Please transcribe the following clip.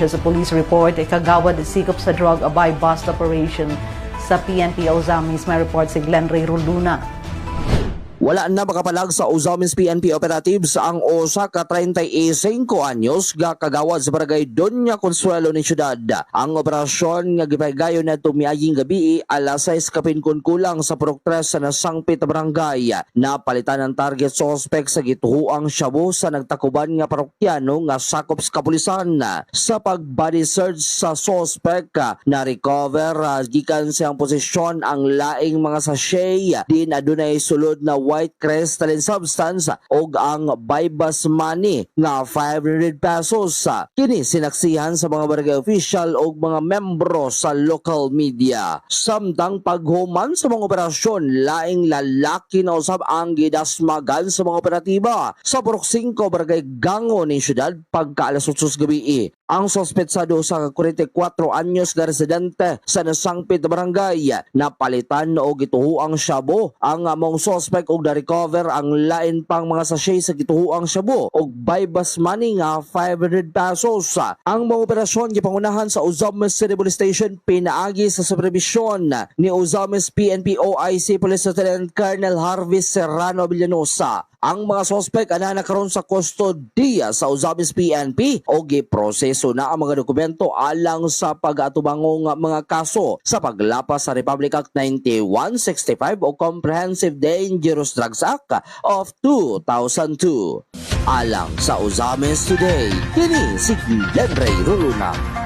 Sa police report, ikagawad sikop sa drug abay bust operation sa PNP Ozamis. May report si Glenn Ray Ruluna. Wala na makapalag sa Uzamis PNP operatives ang usa ka 35 anyos ga kagawad sa barangay Doña Consuelo ni syudad. Ang operasyon nga gipagayon na tumiaging gabi alas 6 kapin kun kulang sa 3 sa nasangpit na barangay. Napalitan ang target suspect sa gituhuang shabu sa nagtakuban nga parokyano nga sakop sa kapulisan. Sa pag-body search sa suspect na recover ah, gikan siyang posisyon ang laing mga sachet din adunay sulod na white crystalline substance og ang Bybas money nga 500 pesos. Kini sinaksihan sa mga barangay official og mga membro sa local media. Samtang paghuman sa mga operasyon, laing lalaki na usab ang gidasmagan sa mga operatiba sa Purok 5 barangay Gango ni syudad pagka alas 8 gabi. Ang sospetsado sa 44 anyos nga residente sa nasangpit na barangay napalitan o gituhuang shabu ang among suspect og na-recover ang lain pang mga sachet sa gituhuang shabu og buybas money nga 500 pesos. Ang mga operasyon gipangunahan sa Uzamis City Police Station pinaagi sa supervisyon ni Uzamis PNP OIC Police Lieutenant Colonel Harvey Serrano Villanosa. Ang mga sospek ana na karon sa kustodiya sa Uzamis PNP o giproseso na ang mga dokumento alang sa pag-atubangong mga kaso sa paglapas sa Republic Act 9165 o Comprehensive Dangerous Drugs Act of 2002. Alang sa Uzamis Today, kini si Glenn Ray Ruluna.